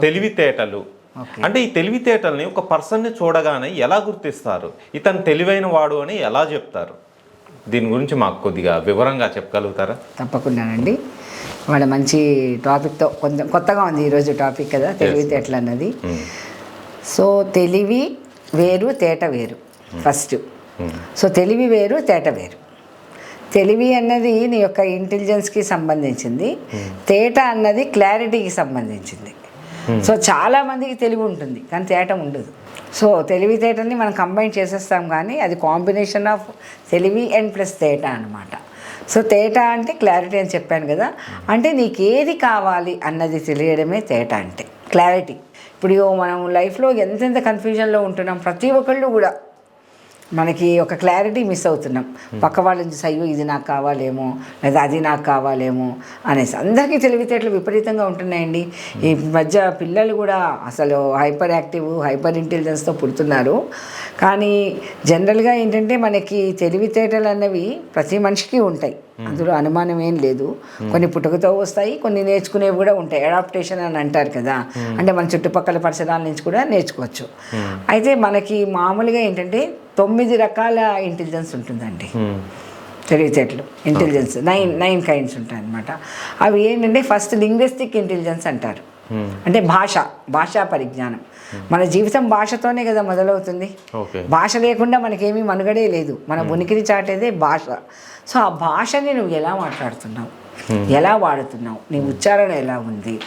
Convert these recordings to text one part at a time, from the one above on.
తెలివితేటలు. అంటే ఈ తెలివితేటల్ని ఒక పర్సన్ని చూడగానే ఎలా గుర్తిస్తారు? ఇతను తెలివైన వాడు అని ఎలా చెప్తారు? దీని గురించి మాకు కొద్దిగా వివరంగా చెప్పగలుగుతారా? తప్పకుండానండి. వాళ్ళ మంచి టాపిక్తో కొంచెం కొత్తగా ఉంది ఈరోజు టాపిక్ కదా తెలివితేటలు అన్నది. సో తెలివి వేరు తేట వేరు. ఫస్ట్. సో తెలివి వేరు తేట వేరు. తెలివి అన్నది నీ యొక్క ఇంటెలిజెన్స్కి సంబంధించింది. తేట అన్నది క్లారిటీకి సంబంధించింది. Hmm. సో చాలా మందికి తెలివి ఉంటుంది కానీ తేటం ఉండదు. సో తెలివితేటల్ని మనం కంబైన్ చేసేస్తాం కానీ అది కాంబినేషన్ ఆఫ్ తెలివి అండ్ ప్లస్ తేట అనమాట సో తేట అంటే క్లారిటీ అని చెప్పాను కదా అంటే నీకు ఏది కావాలి అన్నది తెలియడమే తేట అంటే క్లారిటీ. ఇప్పుడు మనం లైఫ్లో ఎంతెంత కన్ఫ్యూజన్లో ఉంటున్నాం ప్రతి ఒక్కళ్ళు కూడా మనకి ఒక క్లారిటీ మిస్ అవుతున్నాం. పక్క వాళ్ళని చూసి అయ్యో ఇది నాకు కావాలేమో లేదా అది నాకు కావాలేమో అనేసి. అందరికీ తెలివితేటలు విపరీతంగా ఉంటున్నాయండి. ఈ మధ్య పిల్లలు కూడా అసలు హైపర్ యాక్టివ్ హైపర్ ఇంటెలిజెన్స్తో పుడుతున్నారు. కానీ జనరల్గా ఏంటంటే మనకి తెలివితేటలు అన్నవి ప్రతి మనిషికి ఉంటాయి. అందులో అనుమానం ఏం లేదు. కొన్ని పుట్టుకతో వస్తాయి కొన్ని నేర్చుకునేవి కూడా ఉంటాయి. అడాప్టేషన్ అని అంటారు కదా. అంటే మన చుట్టుపక్కల పరిసరాల నుంచి కూడా నేర్చుకోవచ్చు. అయితే మనకి మామూలుగా ఏంటంటే తొమ్మిది రకాల ఇంటెలిజెన్స్ ఉంటుందండి. తెలివితేటలు ఇంటెలిజెన్స్ నైన్ నైన్ కైండ్స్ ఉంటాయి అనమాట అవి ఏంటంటే ఫస్ట్ లింగ్విస్టిక్ ఇంటెలిజెన్స్ అంటారు. అంటే భాష భాషా పరిజ్ఞానం. మన జీవితం భాషతోనే కదా మొదలవుతుంది. భాష లేకుండా మనకేమీ మనుగడే లేదు. మన ఉనికిని చాటేదే భాష. సో ఆ భాషని నువ్వు ఎలా మాట్లాడుతున్నావు? ఎలా వాడుతున్నావు? నీ ఉచ్చారణ ఎలా ఉంది?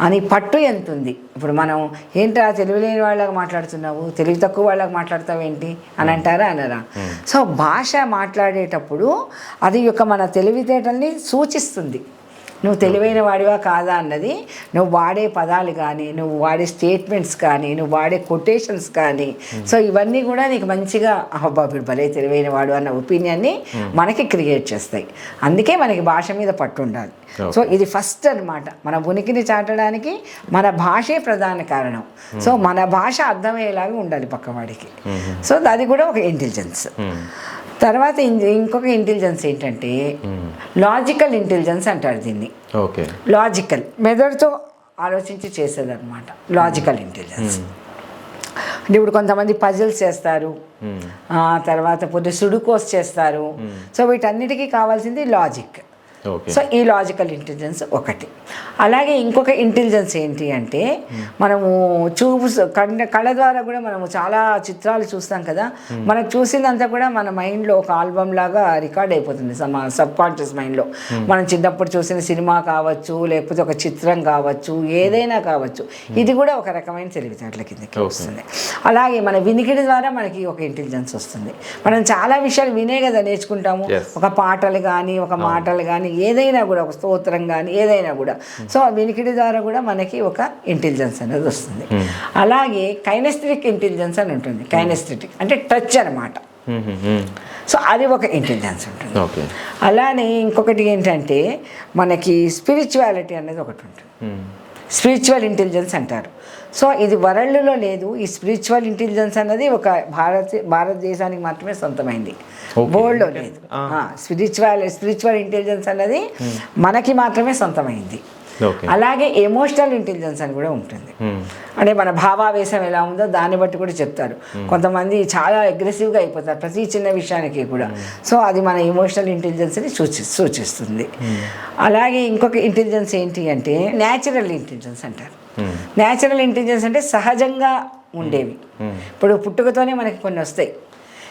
అని పట్టు ఎంత ఉంది ఇప్పుడు మనం ఏంట్రా తెలివి లేని వాళ్ళగా మాట్లాడుతున్నావు? తెలివి తక్కువ వాళ్ళగా మాట్లాడతావు ఏంటి? అని అంటారా అనరా? సో భాష మాట్లాడేటప్పుడు అది యొక్క మన తెలివితేటల్ని సూచిస్తుంది. నువ్వు తెలివైన వాడివా కాదా అన్నది నువ్వు వాడే పదాలు కానీ నువ్వు వాడే స్టేట్మెంట్స్ కానీ నువ్వు వాడే కొటేషన్స్ కానీ. సో ఇవన్నీ కూడా నీకు మంచిగా అబ్బా వీడు భలే తెలివైన వాడు అన్న ఒపీనియన్ని మనకి క్రియేట్ చేస్తాయి. అందుకే మనకి భాష మీద పట్టు ఉండాలి. సో ఇది ఫస్ట్ అన్నమాట. మన ఉనికిని చాటడానికి మన భాషే ప్రధాన కారణం. సో మన భాష అర్థమయ్యేలాగా ఉండాలి పక్కవాడికి. సో అది కూడా ఒక ఇంటెలిజెన్స్ తర్వాత ఇంకొక ఇంటెలిజెన్స్ ఏంటంటే లాజికల్ ఇంటెలిజెన్స్ అంటారు దీన్ని. ఓకే. లాజికల్ మెదడుతో ఆలోచించి చేసేదన్నమాట. లాజికల్ ఇంటెలిజెన్స్ అంటే ఇప్పుడు కొంతమంది పజిల్స్ చేస్తారు. ఆ తర్వాత పోతే సుడుకోస్ చేస్తారు. సో వీటన్నిటికీ కావాల్సింది లాజిక్ సో ఈ లాజికల్ ఇంటెలిజెన్స్ ఒకటి. అలాగే ఇంకొక ఇంటెలిజెన్స్ ఏంటి అంటే మనము చూపు కళ్ళ కళ్ళ ద్వారా కూడా మనము చాలా చిత్రాలు చూస్తాం కదా. మనకు చూసిందంతా కూడా మన మైండ్లో ఒక ఆల్బమ్ లాగా రికార్డ్ అయిపోతుంది మన సబ్ కాన్షియస్ మైండ్లో మనం చిన్నప్పుడు చూసిన సినిమా కావచ్చు లేకపోతే ఒక చిత్రం కావచ్చు ఏదైనా కావచ్చు. ఇది కూడా ఒక రకమైన తెలివితేటల కిందకి వస్తుంది. అలాగే మన వినికిడి ద్వారా మనకి ఒక ఇంటెలిజెన్స్ వస్తుంది. మనం చాలా విషయాలు వినే కదా నేర్చుకుంటాము. ఒక పాటలు కానీ ఒక మాటలు కానీ ఏదైనా కూడా ఒక స్తోత్రం కానీ ఏదైనా కూడా. సో ఆ వినికిడి ద్వారా కూడా మనకి ఒక ఇంటెలిజెన్స్ అనేది వస్తుంది. అలాగే కైనెస్థెటిక్ ఇంటెలిజెన్స్ అని ఉంటుంది. కైనెస్థెటిక్ అంటే టచ్ అనమాట సో అది ఒక ఇంటెలిజెన్స్ ఉంటుంది. ఓకే అలానే ఇంకొకటి ఏంటంటే మనకి స్పిరిచువాలిటీ అనేది ఒకటి ఉంటుంది. స్పిరిచువల్ ఇంటెలిజెన్స్ అంటారు. సో ఇది వరల్డ్లో లేదు. ఈ స్పిరిచువల్ ఇంటెలిజెన్స్ అన్నది ఒక భారత భారతదేశానికి మాత్రమే సొంతమైంది. వరల్డ్లో లేదు. స్పిరిచువల్ స్పిరిచువల్ ఇంటెలిజెన్స్ అన్నది మనకి మాత్రమే సొంతమైంది. అలాగే ఎమోషనల్ ఇంటెలిజెన్స్ అని కూడా ఉంటుంది. అంటే మన భావావేశం ఎలా ఉందో దాన్ని బట్టి కూడా చెప్తారు. కొంతమంది చాలా అగ్రెసివ్గా అయిపోతారు ప్రతి చిన్న విషయానికి కూడా. సో అది మన ఎమోషనల్ ఇంటెలిజెన్స్ని సూచి సూచిస్తుంది. అలాగే ఇంకొక ఇంటెలిజెన్స్ ఏంటి అంటే న్యాచురల్ ఇంటెలిజెన్స్ అంటారు. న్యాచురల్ ఇంటెలిజెన్స్ అంటే సహజంగా ఉండేవి. ఇప్పుడు పుట్టుకతోనే మనకి కొన్ని వస్తాయి.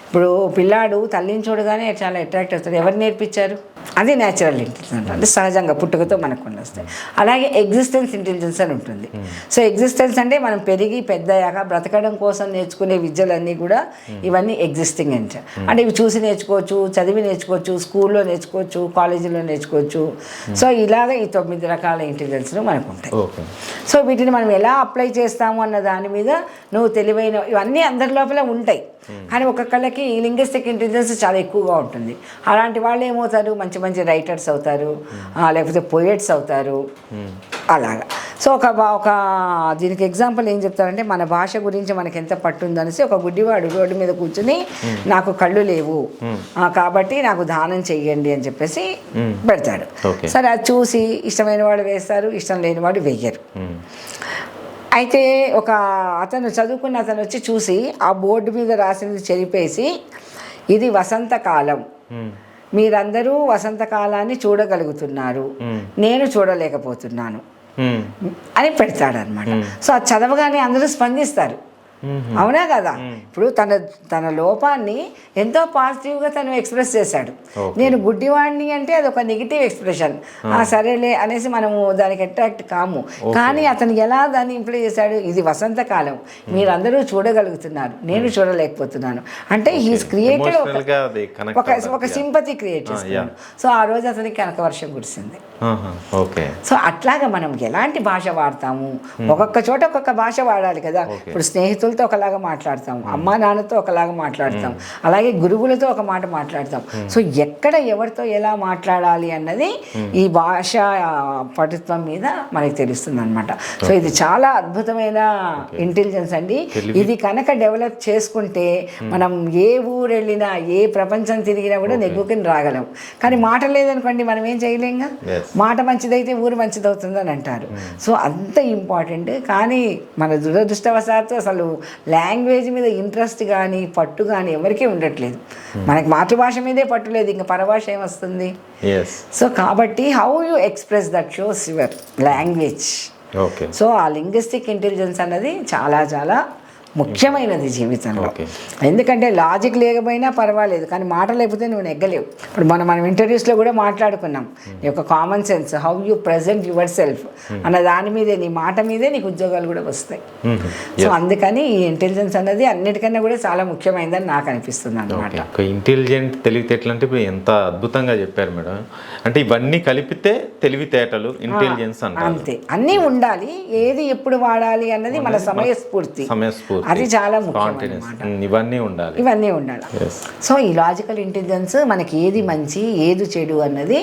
ఇప్పుడు పిల్లాడు తల్లిని చూడగానే చాలా అట్రాక్ట్ అవుతాడు. ఎవరు నేర్పించారు? అది న్యాచురల్ ఇంటెలిజెన్స్ అంటే సహజంగా పుట్టుకతో మనకు కొన్ని వస్తాయి. అలాగే ఎగ్జిస్టెన్స్ ఇంటెలిజెన్స్ అని ఉంటుంది. సో ఎగ్జిస్టెన్స్ అంటే మనం పెరిగి పెద్దయ్యాక బ్రతకడం కోసం నేర్చుకునే విద్యలన్నీ కూడా ఇవన్నీ ఎగ్జిస్టింగ్ అంటే అంటే ఇవి చూసి నేర్చుకోవచ్చు చదివి నేర్చుకోవచ్చు స్కూల్లో నేర్చుకోవచ్చు కాలేజీలో నేర్చుకోవచ్చు. సో ఇలాగ ఈ తొమ్మిది రకాల ఇంటెలిజెన్స్లు మనకు ఉంటాయి సో వీటిని మనం ఎలా అప్లై చేస్తాము అన్న దాని మీద నువ్వు తెలివైన ఇవన్నీ అందరి లోపల ఉంటాయి. కానీ ఒక్కొక్కళ్ళకి లింగ్విస్టిక్ ఇంటెలిజెన్స్ చాలా ఎక్కువగా ఉంటుంది. అలాంటి వాళ్ళు ఏమవుతారు మంచి మంచి రైటర్స్ అవుతారు. లేకపోతే పోయెట్స్ అవుతారు. అలాగా. సో ఒక ఒక దీనికి ఎగ్జాంపుల్ ఏం చెప్తారంటే మన భాష గురించి మనకి ఎంత పట్టుందో అనేసి ఒక గుడ్డివాడు రోడ్డు మీద కూర్చుని నాకు కళ్ళు లేవు. కాబట్టి నాకు దానం చెయ్యండి అని చెప్పేసి పెడతాడు. సరే అది చూసి ఇష్టమైన వాడు వేస్తారు ఇష్టం లేని వాడు వెయ్యరు అయితే ఒక అతను చదువుకున్న అతను వచ్చి చూసి ఆ బోర్డు మీద రాసినది చెరిపేసి ఇది వసంతకాలం. మీరందరూ వసంతకాలాన్ని చూడగలుగుతున్నారు. నేను చూడలేకపోతున్నాను. అని పెడతాడనమాట సో అది చదవగానే అందరూ స్పందిస్తారు. అవునా కదా? ఇప్పుడు తన తన లోపాన్ని ఎంతో పాజిటివ్గా తను ఎక్స్ప్రెస్ చేశాడు. నేను గుడ్డివాడిని అంటే అది ఒక నెగిటివ్ ఎక్స్ప్రెషన్. ఆ. సరేలే అనేసి మనము దానికి అట్రాక్ట్ కాము. కానీ అతను ఎలా దాన్ని ఇంప్లై చేశాడు? ఇది వసంతకాలం మీరందరూ చూడగలుగుతున్నారు. నేను చూడలేకపోతున్నాను. అంటే హీస్ క్రియేటెడ్ ఒక ఒక. సింపతి క్రియేట్ చేస్తున్నాడు. సో ఆ రోజు అతనికి కనక వర్షం కురిసింది. సో అట్లాగా మనం ఎలాంటి భాష వాడతాము? ఒక్కొక్క చోట ఒక్కొక్క భాష వాడాలి కదా. ఇప్పుడు స్నేహితులతో ఒకలాగా మాట్లాడతాం. అమ్మా నాన్నతో ఒకలాగా మాట్లాడతాం. అలాగే గురువులతో ఒక మాట మాట్లాడతాం. సో ఎక్కడ ఎవరితో ఎలా మాట్లాడాలి అన్నది ఈ భాష పటుత్వం మీద మనకి తెలుస్తుంది అనమాట సో ఇది చాలా అద్భుతమైన ఇంటెలిజెన్స్ అండి. ఇది కనుక డెవలప్ చేసుకుంటే మనం ఏ ఊరు వెళ్ళినా ఏ ప్రపంచం తిరిగినా కూడా నెగ్గుకుని రాగలం. కానీ మాట లేదనుకోండి మనం ఏం చేయలేంగా. మాట మంచిదైతే ఊరు మంచిదవుతుంది అని అంటారు సో అంత ఇంపార్టెంట్ కానీ మన దురదృష్టవశాత్తు అసలు లాంగ్వేజ్ మీద ఇంట్రెస్ట్ కానీ పట్టు కానీ ఎవరికీ ఉండట్లేదు. మనకి మాతృభాష మీదే పట్టు లేదు ఇంకా పరభాష ఏమొస్తుంది సో కాబట్టి how you express that shows your language so ఆ లింగ్విస్టిక్ ఇంటెలిజెన్స్ అన్నది చాలా చాలా ముఖ్యమైనది జీవితంలో. ఎందుకంటే లాజిక్ లేకపోయినా పర్వాలేదు కానీ మాట లేకపోతే నువ్వు నెగ్గలేవు. ఇప్పుడు మనం మనం ఇంటర్వ్యూస్లో కూడా మాట్లాడుకున్నాం. నీ యొక్క common sense how you present yourself అన్న దాని మీదే నీ మాట మీదే నీకు ఉద్యోగాలు కూడా వస్తాయి. సో అందుకని ఈ ఇంటెలిజెన్స్ అన్నది అన్నిటికన్నా కూడా చాలా ముఖ్యమైనదని నాకు అనిపిస్తుంది అనమాట ఇంటెలిజెంట్ తెలివితేటలు అంటే ఎంత అద్భుతంగా చెప్పారు మేడం. అంటే ఇవన్నీ కలిపితే తెలివితేటలు ఇంటెలిజెన్స్ అంతే. అన్నీ ఉండాలి. ఏది ఎప్పుడు వాడాలి అన్నది మన సమయస్ఫూర్తి. సమయస్ఫూర్తి. అది చాలా ముఖ్యం. ఇవన్నీ ఉండాలి. ఇవన్నీ ఉండాలి. సో ఈ లాజికల్ ఇంటెలిజెన్స్ మనకి ఏది మంచి ఏది చెడు అన్నది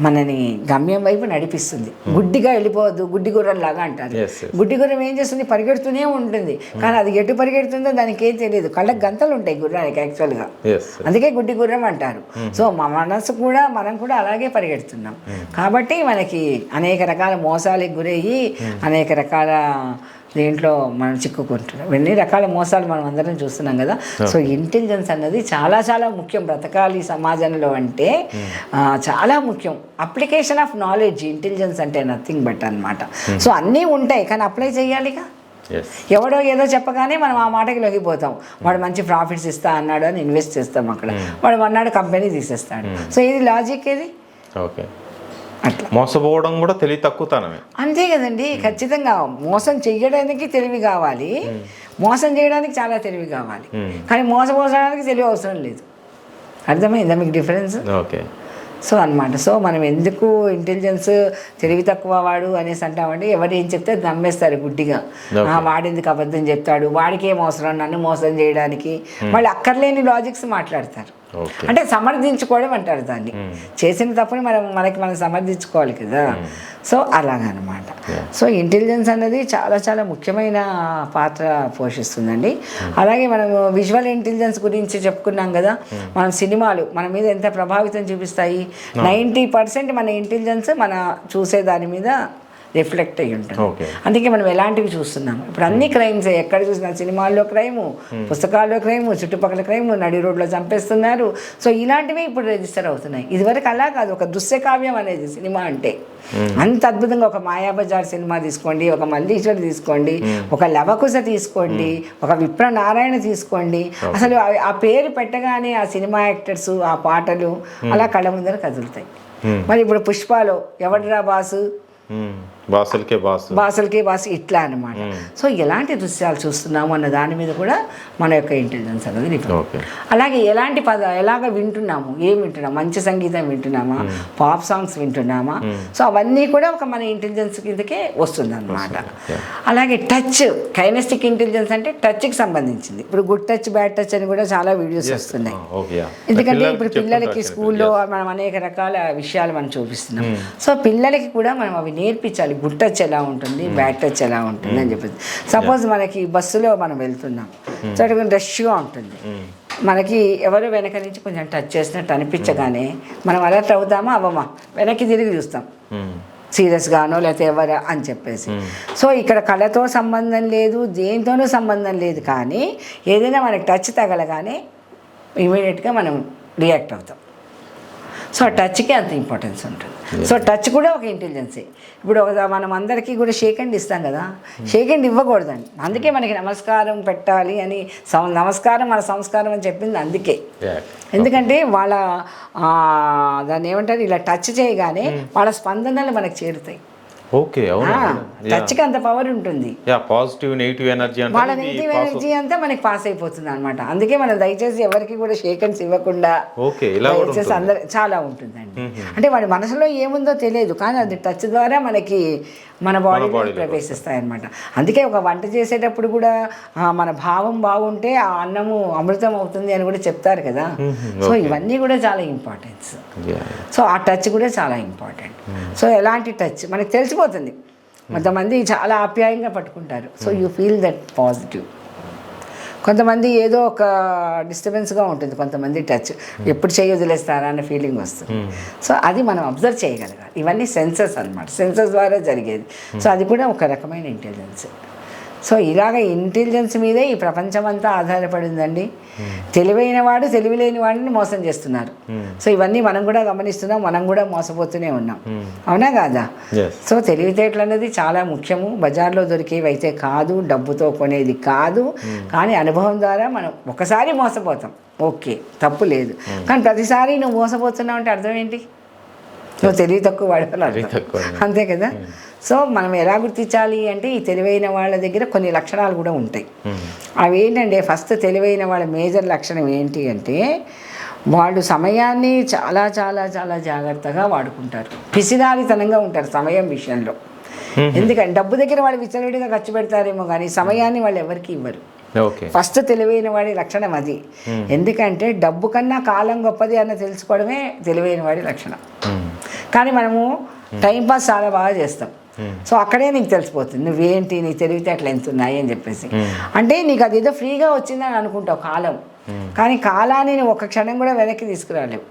మనని గమ్యం వైపు నడిపిస్తుంది. గుడ్డిగా వెళ్ళిపోవద్దు గుడ్డి గుర్రం లాగా అంటారు. గుడ్డి గుర్రం ఏం చేస్తుంది? పరిగెడుతూనే ఉంటుంది. కానీ అది ఎటు పరిగెడుతుందో దానికి ఏం తెలియదు. కళ్ళకి గంతలు ఉంటాయి గుర్రానికి యాక్చువల్గా అందుకే గుడ్డి గుర్రం అంటారు. సో మా మనసు కూడా మనం కూడా అలాగే పరిగెడుతున్నాం. కాబట్టి మనకి అనేక రకాల మోసాలకు గురయ్యి అనేక రకాల దీంట్లో మనం చిక్కుకుంటున్నాం. ఎన్ని రకాల మోసాలు మనం అందరం చూస్తున్నాం కదా. సో ఇంటెలిజెన్స్ అన్నది చాలా చాలా ముఖ్యం. బ్రతకాలి సమాజంలో అంటే చాలా ముఖ్యం. అప్లికేషన్ ఆఫ్ నాలెడ్జ్ ఇంటెలిజెన్స్ అంటే నథింగ్ బట్ అన్నమాట. సో అన్నీ ఉంటాయి. కానీ అప్లై చేయాలిగా ఎవడో ఏదో చెప్పగానే మనం ఆ మాటకి లొంగిపోతాం. వాడు మంచి ప్రాఫిట్స్ ఇస్తా అన్నాడు అని ఇన్వెస్ట్ చేస్తాం అక్కడ. వాడు అన్నాడు కంపెనీ తీసేస్తాడు. సో ఇది లాజిక్ ఇది ఓకే మోసపోవడం కూడా తెలివి తక్కువతనమే. అంతే కదండి ఖచ్చితంగా మోసం చెయ్యడానికి తెలివి కావాలి. మోసం చేయడానికి చాలా తెలివి కావాలి. కానీ మోసపోసడానికి తెలివి అవసరం లేదు. అర్థమైందా మీకు డిఫరెన్స్? ఓకే. సో అన్నమాట. సో మనం ఎందుకు ఇంటెలిజెన్స్ తెలివి తక్కువ వాడు అనేసి అంటామంటే ఎవరు ఏం చెప్తే నమ్మేస్తారు గుడ్డిగా. వాడెందుకు అబద్ధం చెప్తాడు? వాడికి ఏం అవసరం? నన్ను మోసం చేయడానికి. వాళ్ళు అక్కర్లేని లాజిక్స్ మాట్లాడతారు. అంటే సమర్థించుకోవడం అంటారు దాన్ని. చేసిన తప్పుని మనం మనకి మనం సమర్థించుకోవాలి కదా. సో అలాగనమాట. సో ఇంటెలిజెన్స్ అనేది చాలా చాలా ముఖ్యమైన పాత్ర పోషిస్తుందండి. అలాగే మనం విజువల్ ఇంటెలిజెన్స్ గురించి చెప్పుకున్నాం కదా. మనం సినిమాలు మన మీద ఎంత ప్రభావితం చూపిస్తాయి. నైంటీ పర్సెంట్ మన ఇంటెలిజెన్స్ మన చూసే దాని మీద రిఫ్లెక్ట్ అయ్యి ఉంటుంది. అందుకే మనం ఎలాంటివి చూస్తున్నాం ఇప్పుడు అన్ని క్రైమ్స్ ఎక్కడ చూసినా సినిమాల్లో క్రైము పుస్తకాల్లో క్రైము చుట్టుపక్కల క్రైము నడి రోడ్లో చంపేస్తున్నారు. సో ఇలాంటివి ఇప్పుడు రిజిస్టర్ అవుతున్నాయి. ఇదివరకు అలా కాదు. ఒక దృశ్యకావ్యం అనేది సినిమా అంటే. అంత అద్భుతంగా ఒక మాయాబజార్ సినిమా తీసుకోండి ఒక మల్లీశ్వరి తీసుకోండి ఒక లవకుశ తీసుకోండి ఒక విప్ర నారాయణ తీసుకోండి అసలు ఆ- పేరు పెట్టగానే ఆ సినిమా యాక్టర్స్ ఆ పాటలు అలా కళ్ళ ముందర కదులుతాయి. Hmm. మరి ఇప్పుడు పుష్పాలో ఎవడ్రా బాసు? బాసులకే బాసు బాసలకి బాస్ ఇట్లా అనమాట సో ఎలాంటి దృశ్యాలు చూస్తున్నాము అన్న దాని మీద కూడా మన యొక్క ఇంటెలిజెన్స్ అనేది డిపెండ్ అలాగే ఎలాంటి పద ఎలాగ వింటున్నాము? ఏం వింటున్నాం మంచి సంగీతం వింటున్నామా? పాప్ సాంగ్స్ వింటున్నామా? సో అవన్నీ కూడా ఒక మన ఇంటెలిజెన్స్ కిందకే వస్తుంది. అనమాట. అలాగే టచ్ కైనెస్టిక్ ఇంటెలిజెన్స్ అంటే టచ్కి సంబంధించింది. ఇప్పుడు గుడ్ టచ్ బ్యాడ్ టచ్ అని కూడా చాలా వీడియోస్ వస్తున్నాయి. ఓకే ఎందుకంటే ఇప్పుడు పిల్లలకి స్కూల్లో మనం అనేక రకాల విషయాలు మనం చూపిస్తున్నాం. సో పిల్లలకి కూడా మనం అవి నేర్పించాలి. గుడ్ టచ్ ఎలా ఉంటుంది బ్యాడ్ టచ్ ఎలా ఉంటుంది అని చెప్పేసి. సపోజ్ మనకి బస్సులో మనం వెళ్తున్నాం. కొంచెం రష్గా ఉంటుంది. మనకి ఎవరు వెనక నుంచి కొంచెం టచ్ చేసినట్టు అనిపించగానే మనం అలర్ట్ అవుతామా? అవ్వమా? వెనక్కి తిరిగి చూస్తాం. సీరియస్గానో లేకపోతే ఎవరా అని చెప్పేసి. సో ఇక్కడ కళతో సంబంధం లేదు దేనితోనూ సంబంధం లేదు కానీ ఏదైనా మనకి టచ్ తగలగానే ఇమీడియట్గా మనం రియాక్ట్ అవుతాం. సో ఆ టచ్కి అంత ఇంపార్టెన్స్ ఉంటుంది. సో టచ్ కూడా ఒక ఇంటెలిజెన్సే ఇప్పుడు ఒక మనం అందరికీ కూడా షేక్ హ్యాండ్ ఇస్తాం కదా. షేక్ హ్యాండ్ ఇవ్వకూడదండి. అందుకే మనకి నమస్కారం పెట్టాలి అని నమస్కారం మన సంస్కారం అని చెప్పింది అందుకే. ఎందుకంటే వాళ్ళ దాన్ని ఏమంటారు? ఇలా టచ్ చేయగానే వాళ్ళ స్పందనలు మనకు చేరుతాయి. ఓకే అవును? టచ్కి అంత పవర్ ఉంటుంది. పాజిటివ్ నెగిటివ్ ఎనర్జీ వాళ్ళ నెగిటివ్ ఎనర్జీ అంతా మనకి పాస్ అయిపోతుంది అనమాట అందుకే మనం దయచేసి ఎవరికి కూడా షేక్ హ్యాండ్స్ ఇవ్వకుండా ఓకే ఇలా కూడా దయచేసి అందరు చాలా ఉంటుందండి. అంటే వాడి మనసులో ఏముందో తెలియదు కానీ అది టచ్ ద్వారా మనకి మన బాడీలో ప్రవేశిస్తాయి అనమాట అందుకే ఒక వంట చేసేటప్పుడు కూడా మన భావం బాగుంటే ఆ అన్నము అమృతం అవుతుంది అని కూడా చెప్తారు కదా. సో ఇవన్నీ కూడా చాలా ఇంపార్టెన్స్. సో ఆ టచ్ కూడా చాలా ఇంపార్టెంట్ సో ఎలాంటి టచ్ మనకు తెలిసిపోతుంది. కొంతమంది చాలా ఆప్యాయంగా పట్టుకుంటారు. So you feel that positive కొంతమంది ఏదో ఒక డిస్టర్బెన్స్గా ఉంటుంది కొంతమంది టచ్. ఎప్పుడు చేయి వదిలేస్తారా అన్న ఫీలింగ్ వస్తుంది. సో అది మనం అబ్జర్వ్ చేయగలగాలి. ఇవన్నీ సెన్సెస్ అన్నమాట. సెన్సెస్ ద్వారా జరిగేది. సో అది కూడా ఒక రకమైన ఇంటెలిజెన్స్. సో ఇలాగ ఇంటెలిజెన్స్ మీదే ఈ ప్రపంచం అంతా ఆధారపడిందండి తెలివైన వాడు తెలివి లేని వాడిని మోసం చేస్తున్నారు. సో ఇవన్నీ మనం కూడా గమనిస్తున్నాం మనం కూడా మోసపోతూనే ఉన్నాం. అవునా కాదా. సో తెలివితేటలు అనేది చాలా ముఖ్యము. బజార్లో దొరికేవి అయితే కాదు డబ్బుతో కొనేది కాదు. కానీ అనుభవం ద్వారా మనం ఒకసారి మోసపోతాం. ఓకే తప్పు లేదు. కానీ ప్రతిసారి నువ్వు మోసపోతున్నావు అంటే అర్థం ఏంటి? నువ్వు తెలివి తక్కువ తక్కువ. అంతే కదా? సో మనం ఎలా గుర్తించాలి అంటే ఈ తెలివైన వాళ్ళ దగ్గర కొన్ని లక్షణాలు కూడా ఉంటాయి. అవి ఏంటంటే ఫస్ట్ తెలివైన వాళ్ళ మేజర్ లక్షణం ఏంటి అంటే వాళ్ళు సమయాన్ని చాలా చాలా చాలా జాగ్రత్తగా వాడుకుంటారు. పిసిదారితనంగా ఉంటారు సమయం విషయంలో. ఎందుకంటే డబ్బు దగ్గర వాళ్ళు విచ్చలవిడిగా ఖర్చు పెడతారేమో కానీ సమయాన్ని వాళ్ళు ఎవరికి ఇవ్వరు. ఓకే. ఫస్ట్ తెలివైన వాడి లక్షణం అది. ఎందుకంటే డబ్బు కన్నా కాలం గొప్పది అన్న తెలుసుకోవడమే తెలివైన వాడి లక్షణం. కానీ మనము టైంపాస్ చాలా బాగా చేస్తాం. సో అక్కడే నీకు తెలిసిపోతుంది. నువ్వేంటి నీ తెలివితేటలు ఎంత ఉన్నాయి అని చెప్పేసి. అంటే నీకు అది ఏదో ఫ్రీగా వచ్చిందని అనుకుంటావు కాలం. కానీ కాలాన్ని నువ్వు ఒక క్షణం కూడా వెనక్కి తీసుకురాలేవు.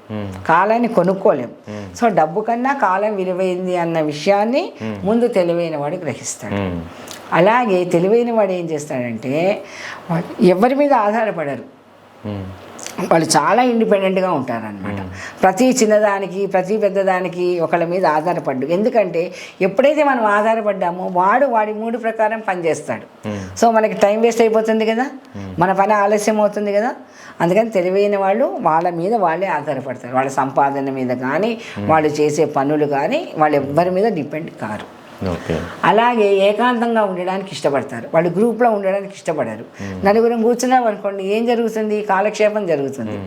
కాలాన్ని కొనుక్కోలేవు. సో డబ్బు కన్నా కాలం విలువైంది అన్న విషయాన్ని ముందు తెలివైన వాడు గ్రహిస్తాడు. అలాగే తెలివైన వాడు ఏం చేస్తాడంటే ఎవరి మీద ఆధారపడరు. వాళ్ళు చాలా ఇండిపెండెంట్గా ఉంటారనమాట ప్రతి చిన్నదానికి ప్రతి పెద్దదానికి ఒకళ్ళ మీద ఆధారపడ్డు. ఎందుకంటే ఎప్పుడైతే మనం ఆధారపడ్డామో వాడు వాడి మూడు ప్రకారం పనిచేస్తాడు సో మనకి టైం వేస్ట్ అయిపోతుంది కదా? మన పని ఆలస్యం అవుతుంది కదా? అందుకని తెలివైన వాళ్ళు వాళ్ళ మీద వాళ్ళే ఆధారపడతారు. వాళ్ళ సంపాదన మీద కానీ వాళ్ళు చేసే పనులు కానీ వాళ్ళు ఎవ్వరి మీద డిపెండ్ కారు. అలాగే ఏకాంతంగా ఉండడానికి ఇష్టపడతారు. వాళ్ళు గ్రూప్లో ఉండడానికి ఇష్టపడరు. నలుగురం కూర్చున్నాం అనుకోండి ఏం జరుగుతుంది? కాలక్షేపం జరుగుతుంది.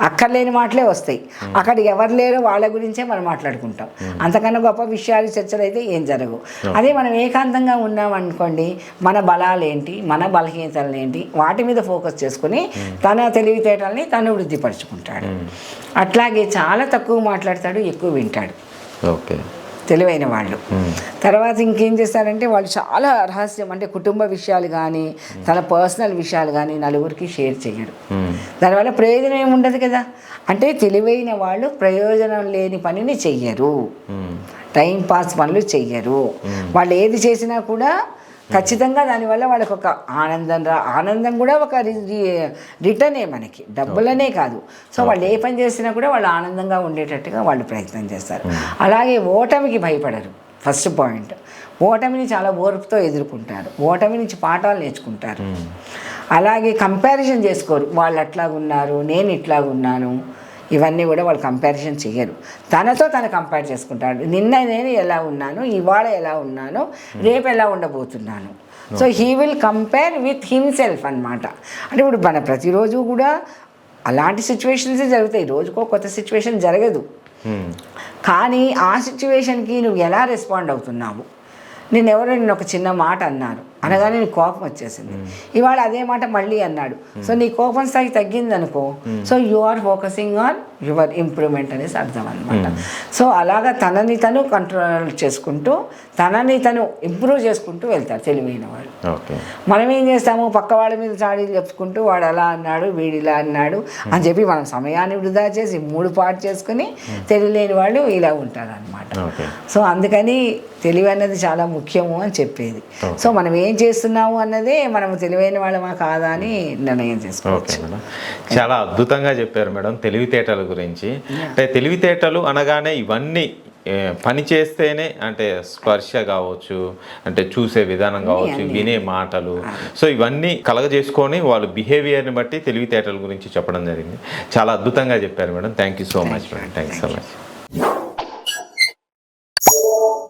అక్కర్లేని మాటలే వస్తాయి. అక్కడ ఎవరు లేరో వాళ్ళ గురించే మనం మాట్లాడుకుంటాం. అంతకన్నా గొప్ప విషయాలు చర్చలు అయితే ఏం జరగవు. అదే మనం ఏకాంతంగా ఉన్నాం అనుకోండి మన బలాలు ఏంటి మన బలహీనతలు ఏంటి వాటి మీద ఫోకస్ చేసుకుని తన తెలివితేటల్ని తను వృద్ధిపరుచుకుంటాడు. అట్లాగే చాలా తక్కువ మాట్లాడతాడు ఎక్కువ వింటాడు. ఓకే. తెలివైన వాళ్ళు. తర్వాత ఇంకేం చేస్తారంటే వాళ్ళు చాలా రహస్యం అంటే కుటుంబ విషయాలు కానీ తన పర్సనల్ విషయాలు కానీ నలుగురికి షేర్ చేయడు దానివల్ల ప్రయోజనం ఏమి ఉండదు కదా? అంటే తెలివైన వాళ్ళు ప్రయోజనం లేని పనిని చెయ్యరు. టైం పాస్ పనులు చెయ్యరు. వాళ్ళు ఏది చేసినా కూడా ఖచ్చితంగా దానివల్ల వాళ్ళకి ఒక ఆనందం రా ఆనందం కూడా ఒక రిటర్నే మనకి. డబ్బులనే కాదు. సో వాళ్ళు ఏ పని చేసినా కూడా వాళ్ళు ఆనందంగా ఉండేటట్టుగా వాళ్ళు ప్రయత్నం చేస్తారు. అలాగే ఓటమికి భయపడరు. First point. ఓటమిని చాలా ఓర్పుతో ఎదుర్కొంటారు. ఓటమి నుంచి పాఠాలు నేర్చుకుంటారు. అలాగే కంపారిజన్ చేసుకోరు. వాళ్ళు అట్లాగున్నారు నేను ఇట్లాగున్నాను. ఇవన్నీ కూడా వాళ్ళు కంపారిజన్ చేయరు తనతో తను కంపేర్ చేసుకుంటాడు. నిన్న నేను ఎలా ఉన్నాను ఇవాళ ఎలా ఉన్నాను రేపు ఎలా ఉండబోతున్నాను. So he will compare with himself అన్నమాట. అంటే ఇప్పుడు మన ప్రతిరోజు కూడా అలాంటి సిచ్యువేషన్సే జరుగుతాయి. రోజుకో కొత్త సిచ్యువేషన్ జరగదు. కానీ ఆ సిచ్యువేషన్కి నువ్వు ఎలా రెస్పాండ్ అవుతున్నావు? నేను ఎవరో నేను ఒక చిన్న మాట అన్నారు. అనగానే నీ కోపం వచ్చేసింది. ఇవాళ అదే మాట మళ్ళీ అన్నాడు. సో నీ కోపం స్థాయి తగ్గింది అనుకో so you are focusing on your improvement అనేసి అర్థం అనమాట సో అలాగా తనని తను కంట్రోల్ చేసుకుంటూ తనని తను ఇంప్రూవ్ చేసుకుంటూ వెళ్తారు తెలివైన వాళ్ళు ఓకే. మనం ఏం చేస్తాము? పక్క వాళ్ళ మీద చాడీలు చెప్పుకుంటూ వాడు అలా అన్నాడు వీడు ఇలా అన్నాడు అని చెప్పి మనం సమయాన్ని వృధా చేసి మూడు పాటు చేసుకుని తెలియలేని వాళ్ళు ఇలా ఉంటారు అనమాట సో అందుకని తెలివి అన్నది చాలా ముఖ్యము అని చెప్పేది. సో మనం ఏం చేస్తున్నాము అన్నదే మనం తెలివైన వాళ్ళమా కాదా అని నిర్ణయం చేసుకోవచ్చు. చాలా అద్భుతంగా చెప్పారు మేడం తెలివితేటల గురించి. అంటే తెలివితేటలు అనగానే ఇవన్నీ ఏ, పని చేస్తేనే అంటే స్పర్శ కావచ్చు అంటే చూసే విధానం కావచ్చు వినే మాటలు. సో ఇవన్నీ కలగజేసుకొని వాళ్ళు బిహేవియర్ని బట్టి తెలివితేటల గురించి చెప్పడం జరిగింది. చాలా అద్భుతంగా చెప్పారు madam. Thank you so much madam. Thank you so much